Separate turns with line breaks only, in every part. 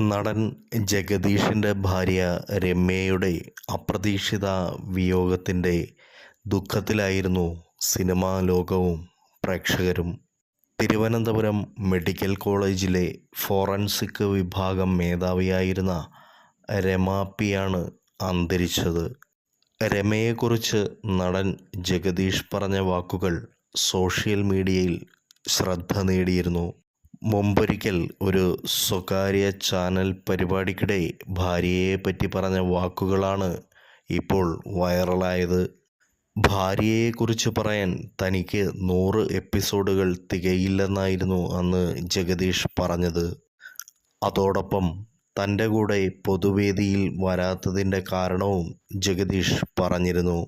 നടൻ ജഗദീഷിന്റെ ഭാര്യ രമ്യയുടെ അപ്രതീക്ഷിത വിയോഗത്തിന്റെ ദുഃഖത്തിലായിരുന്നു സിനിമാ ലോകവും പ്രേക്ഷകരും. തിരുവനന്തപുരം മെഡിക്കൽ കോളേജിലെ ഫോറൻസിക് വിഭാഗം മേധാവിയായിരുന്ന രമാപ്പിയാണ് പിയാണ് അന്തരിച്ചത്. രമയെക്കുറിച്ച് നടൻ ജഗദീഷ് പറഞ്ഞ വാക്കുകൾ സോഷ്യൽ മീഡിയയിൽ ശ്രദ്ധ നേടിയിരുന്നു. മുമ്പൊരിക്കൽ ഒരു സ്വകാര്യ ചാനൽ പരിപാടിക്കിടെ ഭാര്യയെ പറ്റി പറഞ്ഞ വാക്കുകളാണ് ഇപ്പോൾ വൈറലായത്. ഭാര്യയെക്കുറിച്ച് പറയാൻ തനിക്ക് നൂറ് എപ്പിസോഡുകൾ തികയില്ലെന്നായിരുന്നു അന്ന് ജഗദീഷ് പറഞ്ഞത്. അതോടൊപ്പം തന്റെ കൂടെ പൊതുവേദിയിൽ വരാത്തതിന്റെ കാരണവും ജഗദീഷ് പറഞ്ഞിരുന്നു.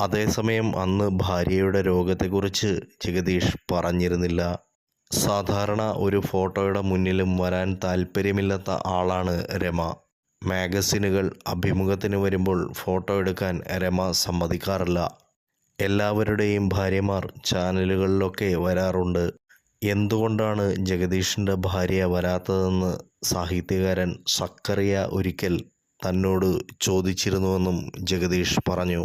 അതേസമയം അന്ന് ഭാര്യയുടെ രോഗത്തെക്കുറിച്ച് ജഗദീഷ് പറഞ്ഞിരുന്നില്ല. സാധാരണ ഒരു ഫോട്ടോയുടെ മുന്നിലും വരാൻ താല്പര്യമില്ലാത്ത ആളാണ് രമ. മാഗസിനുകൾ അഭിമുഖത്തിന് വരുമ്പോൾ ഫോട്ടോ എടുക്കാൻ രമ സമ്മതിക്കാറില്ല. എല്ലാവരുടെയും ഭാര്യമാർ ചാനലുകളിലൊക്കെ വരാറുണ്ട്. എന്തുകൊണ്ടാണ് ജഗദീഷിന്റെ ഭാര്യ വരാത്തതെന്ന് സാഹിത്യകാരൻ സക്കറിയ ഒരിക്കൽ തന്നോട് ചോദിച്ചിരുന്നുവെന്നും ജഗദീഷ് പറഞ്ഞു.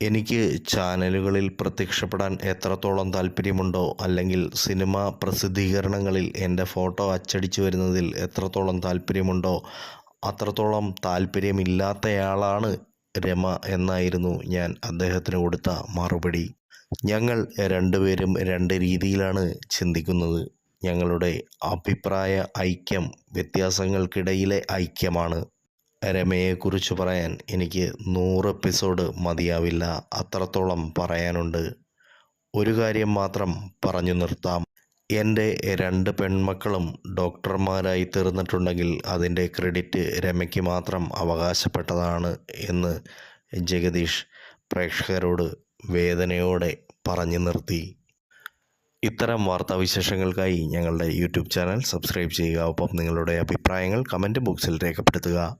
എനിക്ക് ചാനലുകളിൽ പ്രത്യക്ഷപ്പെടാൻ എത്രത്തോളം താല്പര്യമുണ്ടോ അല്ലെങ്കിൽ സിനിമ പ്രസിദ്ധീകരണങ്ങളിൽ എന്റെ ഫോട്ടോ അച്ചടിച്ചു വരുന്നതിൽ എത്രത്തോളം താല്പര്യമുണ്ടോ അത്രത്തോളം താല്പര്യമില്ലാത്തയാളാണ് രമ എന്നായിരുന്നു ഞാൻ അദ്ദേഹത്തിന് കൊടുത്ത മറുപടി. ഞങ്ങൾ രണ്ടുപേരും രണ്ട് രീതിയിലാണ് ചിന്തിക്കുന്നത്. ഞങ്ങളുടെ അഭിപ്രായ ഐക്യം വ്യത്യാസങ്ങൾക്കിടയിലെ ഐക്യമാണ്. രമയെക്കുറിച്ച് പറയാൻ എനിക്ക് നൂറ് എപ്പിസോഡ് മതിയാവില്ല. അത്രത്തോളം പറയാനുണ്ട്. ഒരു കാര്യം മാത്രം പറഞ്ഞു നിർത്താം. എന്റെ രണ്ട് പെൺമക്കളും ഡോക്ടർമാരായി തീർന്നിട്ടുണ്ടെങ്കിൽ അതിന്റെ ക്രെഡിറ്റ് രമയ്ക്ക് മാത്രം അവകാശപ്പെട്ടതാണ് എന്ന് ജഗദീഷ് പ്രേക്ഷകരോട് വേദനയോടെ പറഞ്ഞു നിർത്തി. ഇത്തരം വാർത്താവിശേഷങ്ങൾക്കായി ഞങ്ങളുടെ യൂട്യൂബ് ചാനൽ സബ്സ്ക്രൈബ് ചെയ്യുക. ഒപ്പം നിങ്ങളുടെ അഭിപ്രായങ്ങൾ കമന്റ് ബോക്സിൽ രേഖപ്പെടുത്തുക.